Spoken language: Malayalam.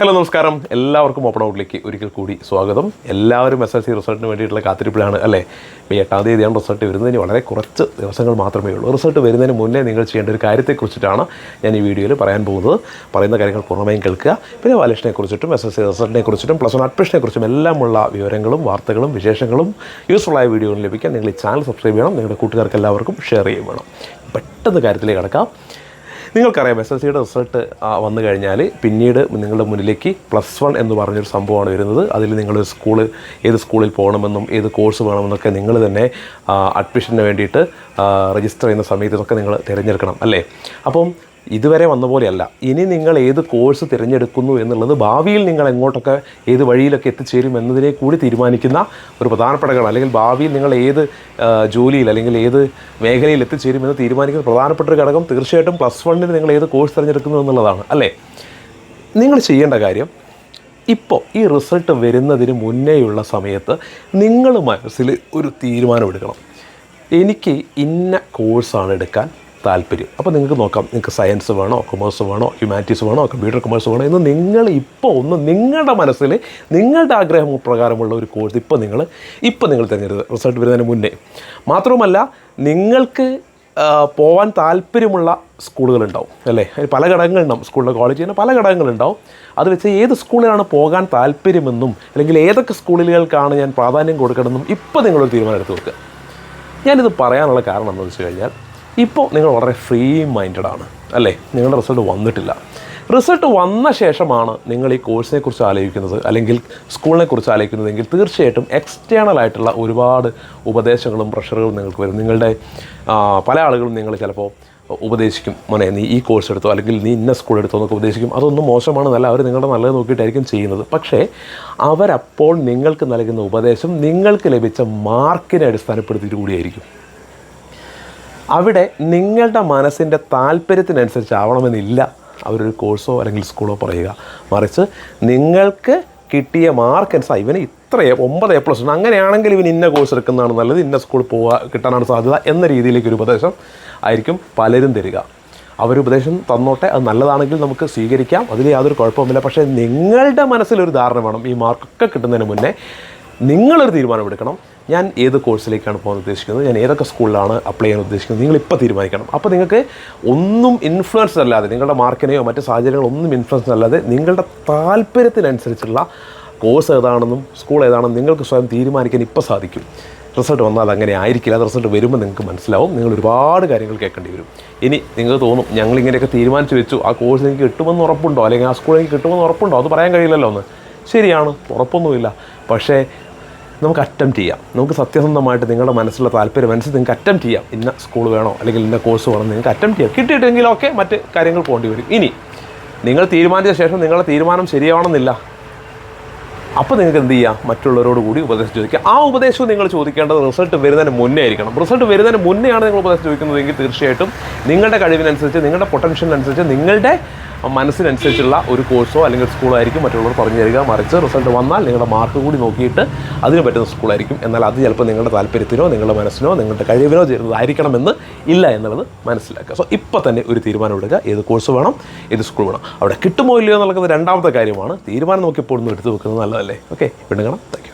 ഹലോ നമസ്കാരം. എല്ലാവർക്കും ഓപ്പൺ ഔട്ടിലേക്ക് ഒരിക്കൽ കൂടി സ്വാഗതം. എല്ലാവരും എസ് എൽ സി റിസൾട്ടിന് വേണ്ടിയിട്ടുള്ള കാത്തിരിപ്പിലാണ് അല്ലേ? ഈ എട്ടാം തീയതിയാണ് റിസൾട്ട് വരുന്നതിന് വളരെ കുറച്ച് ദിവസങ്ങൾ മാത്രമേ ഉള്ളൂ. റിസൾട്ട് വരുന്നതിന് മുന്നേ നിങ്ങൾ ചെയ്യേണ്ട ഒരു കാര്യത്തെക്കുറിച്ചിട്ടാണ് ഞാൻ ഈ വീഡിയോയിൽ പറയാൻ പോകുന്നത്. പറയുന്ന കാര്യങ്ങൾ പൂർണമായും കേൾക്കുക. പിന്നെ വാലേഷനെ കുറിച്ചിട്ടും എസ് എൽ സി റിസൾട്ടിനെ കുറിച്ചിട്ടും പ്ലസ് വൺ അഡ്മിഷനെ കുറിച്ചും എല്ലാമുള്ള വിവരങ്ങളും വാർത്തകളും വിശേഷങ്ങളും യൂസ്ഫുള്ളായ വീഡിയോകൾ ലഭിക്കാൻ നിങ്ങൾ ഈ ചാനൽ സബ്സ്ക്രൈബ് ചെയ്യണം. നിങ്ങളുടെ കൂട്ടുകാർക്ക് എല്ലാവർക്കും ഷെയർ ചെയ്യും വേണം. പെട്ടെന്ന് കാര്യത്തിലേക്ക് കടക്കാം. നിങ്ങൾക്കറിയാം എസ് എൽ സിയുടെ റിസൾട്ട് വന്നു കഴിഞ്ഞാൽ പിന്നീട് നിങ്ങളുടെ മുന്നിലേക്ക് പ്ലസ് വൺ എന്ന് പറഞ്ഞൊരു സംഭവമാണ് വരുന്നത്. അതിൽ നിങ്ങൾ സ്കൂൾ ഏത് സ്കൂളിൽ പോകണമെന്നും ഏത് കോഴ്സ് വേണമെന്നൊക്കെ നിങ്ങൾ തന്നെ അഡ്മിഷന് വേണ്ടിയിട്ട് രജിസ്റ്റർ ചെയ്യുന്ന സമയത്തൊക്കെ നിങ്ങൾ തിരഞ്ഞെടുക്കണം അല്ലേ? അപ്പം ഇതുവരെ വന്ന പോലെയല്ല. ഇനി നിങ്ങൾ ഏത് കോഴ്സ് തിരഞ്ഞെടുക്കുന്നു എന്നുള്ളത് ഭാവിയിൽ നിങ്ങൾ എങ്ങോട്ടൊക്കെ ഏത് വഴിയിലൊക്കെ എത്തിച്ചേരും എന്നതിനെ കൂടി തീരുമാനിക്കുന്ന ഒരു പ്രധാനപ്പെട്ട ഘടകം അല്ലെങ്കിൽ ഭാവിയിൽ നിങ്ങൾ ഏത് ജോലിയിൽ അല്ലെങ്കിൽ ഏത് മേഖലയിൽ എത്തിച്ചേരും എന്ന് തീരുമാനിക്കുന്ന പ്രധാനപ്പെട്ട ഒരു ഘടകം തീർച്ചയായിട്ടും പ്ലസ് വണ്ണിന് നിങ്ങൾ ഏത് കോഴ്സ് തിരഞ്ഞെടുക്കുന്നു എന്നുള്ളതാണ്. അല്ലേ? നിങ്ങൾ ചെയ്യേണ്ട കാര്യം ഇപ്പോൾ ഈ റിസൾട്ട് വരുന്നതിന് മുന്നേയുള്ള സമയത്ത് നിങ്ങൾ മനസ്സിൽ ഒരു തീരുമാനം എടുക്കണം. എനിക്ക് ഇന്ന കോഴ്സാണ് എടുക്കാൻ താല്പര്യം. അപ്പോൾ നിങ്ങൾക്ക് നോക്കാം നിങ്ങൾക്ക് സയൻസ് വേണോ കൊമേഴ്സ് വേണോ ഹ്യൂമാനിറ്റീസ് വേണോ കമ്പ്യൂട്ടർ കൊമേഴ്സ് വേണോ എന്ന് നിങ്ങൾ ഇപ്പോൾ ഒന്ന് നിങ്ങളുടെ മനസ്സിൽ നിങ്ങളുടെ ആഗ്രഹം പ്രകാരമുള്ള ഒരു കോഴ്സ് ഇപ്പോൾ നിങ്ങൾ ഇപ്പോൾ നിങ്ങൾ തിരഞ്ഞെടുത്ത് റിസൾട്ട് വരുന്നതിന് മുന്നേ. മാത്രവുമല്ല നിങ്ങൾക്ക് പോവാൻ താല്പര്യമുള്ള സ്കൂളുകളുണ്ടാവും അല്ലേ? പല ഘടകങ്ങളുണ്ടാവും. സ്കൂളിലെ കോളേജ് തന്നെ പല ഘടകങ്ങളുണ്ടാവും. അത് വെച്ച് ഏത് സ്കൂളിലാണ് പോകാൻ താല്പര്യമെന്നും അല്ലെങ്കിൽ ഏതൊക്കെ സ്കൂളുകൾക്കാണ് ഞാൻ പ്രാധാന്യം കൊടുക്കണമെന്നും ഇപ്പോൾ നിങ്ങളൊരു തീരുമാനം എടുത്ത് വെക്കുക. ഞാനിത് പറയാനുള്ള കാരണം എന്താണെന്ന് വെച്ച് കഴിഞ്ഞാൽ ഇപ്പോൾ നിങ്ങൾ വളരെ ഫ്രീ മൈൻഡഡ് ആണ് അല്ലേ? നിങ്ങളുടെ റിസൾട്ട് വന്നിട്ടില്ല. റിസൾട്ട് വന്ന ശേഷമാണ് നിങ്ങൾ ഈ കോഴ്സിനെ കുറിച്ച് ആലോചിക്കുന്നത് അല്ലെങ്കിൽ സ്കൂളിനെ കുറിച്ച് ആലോചിക്കുന്നതെങ്കിൽ തീർച്ചയായിട്ടും എക്സ്റ്റേണൽ ആയിട്ടുള്ള ഒരുപാട് ഉപദേശങ്ങളും പ്രഷറുകളും നിങ്ങൾക്ക് വരും. നിങ്ങളുടെ പല ആളുകളും നിങ്ങൾ ചിലപ്പോൾ ഉപദേശിക്കും. മോനെ നീ ഈ കോഴ്സ് എടുത്തോ അല്ലെങ്കിൽ നീ ഇന്ന സ്കൂൾ എടുത്തോ എന്നൊക്കെ ഉപദേശിക്കും. അതൊന്നും മോശമാണെന്നല്ല അവർ നിങ്ങളുടെ നല്ലത് നോക്കിയിട്ടായിരിക്കും ചെയ്യുന്നത്. പക്ഷേ അവരപ്പോൾ നിങ്ങൾക്ക് നൽകുന്ന ഉപദേശം നിങ്ങൾക്ക് ലഭിച്ച മാർക്കിനെ അടിസ്ഥാനപ്പെടുത്തിയിട്ട് കൂടിയായിരിക്കും. അവിടെ നിങ്ങളുടെ മനസ്സിന്റെ താല്പര്യത്തിനനുസരിച്ചാവണമെന്നില്ല. അവരൊരു കോഴ്സോ അല്ലെങ്കിൽ സ്കൂളോ പറയുക. മറിച്ച് നിങ്ങൾക്ക് കിട്ടിയ മാർക്ക് അനുസരിച്ച് ഇവന് ഇത്ര ഒമ്പത് എ പ്ലസ് ഉണ്ട്. അങ്ങനെയാണെങ്കിൽ ഇവൻ ഇന്ന കോഴ്സ് എടുക്കുന്നതാണ് നല്ലത് ഇന്ന സ്കൂളിൽ പോകാൻ കിട്ടാനാണ് സാധ്യത എന്ന രീതിയിലേക്ക് ഒരു ഉപദേശം ആയിരിക്കും പലരും തരിക. അവരുപദേശം തന്നോട്ടെ അത് നല്ലതാണെങ്കിൽ നമുക്ക് സ്വീകരിക്കാം. അതിൽ യാതൊരു കുഴപ്പമില്ല പക്ഷേ നിങ്ങളുടെ മനസ്സിലൊരു ധാരണ വേണം. ഈ മാർക്കൊക്കെ കിട്ടുന്നതിന് മുന്നേ നിങ്ങളൊരു തീരുമാനമെടുക്കണം. ഞാൻ ഏത് കോഴ്സിലേക്കാണ് പോകാൻ ഉദ്ദേശിക്കുന്നത്? ഞാൻ ഏതൊക്കെ സ്കൂളിലാണ് അപ്ലൈ ചെയ്യാൻ ഉദ്ദേശിക്കുന്നത്? നിങ്ങൾ ഇപ്പോൾ തീരുമാനിക്കണം. അപ്പോൾ നിങ്ങൾക്ക് ഒന്നും ഇൻഫ്ലുവൻസ് അല്ലാതെ നിങ്ങളുടെ മാർക്കിനെയോ മറ്റ് സാഹചര്യങ്ങളോ ഒന്നും ഇൻഫ്ലുവൻസ് അല്ലാതെ നിങ്ങളുടെ താല്പര്യത്തിനനുസരിച്ചുള്ള കോഴ്സ് ഏതാണെന്നും സ്കൂൾ ഏതാണെന്നും നിങ്ങൾക്ക് സ്വയം തീരുമാനിക്കാൻ ഇപ്പോൾ സാധിക്കും. റിസൾട്ട് വന്നാൽ അങ്ങനെ ആയിരിക്കില്ല. അത് റിസൾട്ട് വരുമ്പോൾ നിങ്ങൾക്ക് മനസ്സിലാവും. നിങ്ങൾ ഒരുപാട് കാര്യങ്ങൾ കേൾക്കേണ്ടി വരും. ഇനി നിങ്ങൾക്ക് തോന്നും ഞങ്ങൾ ഇങ്ങനെയൊക്കെ തീരുമാനിച്ച് വെച്ചു. ആ കോഴ്സ് എനിക്ക് കിട്ടുമെന്ന് ഉറപ്പുണ്ടോ? അല്ലെങ്കിൽ ആ സ്കൂൾ എനിക്ക് കിട്ടുമെന്ന് ഉറപ്പുണ്ടോ? അത് പറയാൻ കഴിയില്ലല്ലോ ഒന്ന്. ശരിയാണ്. ഉറപ്പൊന്നുമില്ല. പക്ഷേ നമുക്ക് അറ്റംപ്റ്റ് ചെയ്യാം. നമുക്ക് സത്യസന്ധമായിട്ട് നിങ്ങളുടെ മനസ്സിലുള്ള താല്പര്യം അനുസരിച്ച് നിങ്ങൾക്ക് അറ്റംപ്റ്റ് ചെയ്യാം. ഇന്ന സ്കൂൾ വേണോ? അല്ലെങ്കിൽ ഇന്ന കോഴ്സ് വേണോ നിങ്ങൾക്ക് അറ്റംപ്റ്റ് ചെയ്യാം. കിട്ടിയിട്ടെങ്കിൽ ഓക്കെ മറ്റ് കാര്യങ്ങൾ പോകേണ്ടി വരും. ഇനി നിങ്ങൾ തീരുമാനിച്ച ശേഷം നിങ്ങളുടെ തീരുമാനം ശരിയാവണമെന്നില്ല. അപ്പോൾ നിങ്ങൾക്ക് എന്ത് ചെയ്യാം? മറ്റുള്ളവരോട് കൂടി ഉപദേശം ചോദിക്കുക ആ ഉപദേശവും നിങ്ങൾ ചോദിക്കേണ്ടത് റിസൾട്ട് വരുന്നതിന് മുന്നേ ആയിരിക്കണം. റിസൾട്ട് വരുന്നതിന് മുന്നെയാണ് നിങ്ങൾ ഉപദേശം ചോദിക്കുന്നതെങ്കിൽ തീർച്ചയായിട്ടും നിങ്ങളുടെ കഴിവിനനുസരിച്ച് നിങ്ങളുടെ പൊട്ടൻഷ്യലിനനുസരിച്ച് നിങ്ങളുടെ മനസ്സിനനുസരിച്ചുള്ള ഒരു കോഴ്സോ അല്ലെങ്കിൽ സ്കൂളോ ആയിരിക്കും മറ്റുള്ളവർ പറഞ്ഞു തരിക. മറിച്ച് റിസൾട്ട് വന്നാൽ നിങ്ങളുടെ മാർക്ക് കൂടി നോക്കിയിട്ട് അതിന് പറ്റുന്ന സ്കൂളായിരിക്കും എന്നാൽ അത് ചിലപ്പോൾ നിങ്ങളുടെ താല്പര്യത്തിനോ നിങ്ങളുടെ മനസ്സിനോ നിങ്ങളുടെ കഴിവിനോ ചേരുന്നതായിരിക്കണമെന്ന് ഇല്ല എന്നുള്ളത് മനസ്സിലാക്കുക. സോ ഇപ്പോൾ തന്നെ ഒരു തീരുമാനം എടുക്കുക. ഏത് കോഴ്സ് വേണം ഏത് സ്കൂൾ വേണം. അവിടെ കിട്ടുമോ ഇല്ലയോ എന്നുള്ളത് രണ്ടാമത്തെ കാര്യമാണ്. തീരുമാനം നോക്കിയപ്പോൾ ഒന്ന് എടുത്ത് വെക്കുന്നത് നല്ലതല്ലേ? ഓക്കെ വീണ്ടും കാണാം. താങ്ക്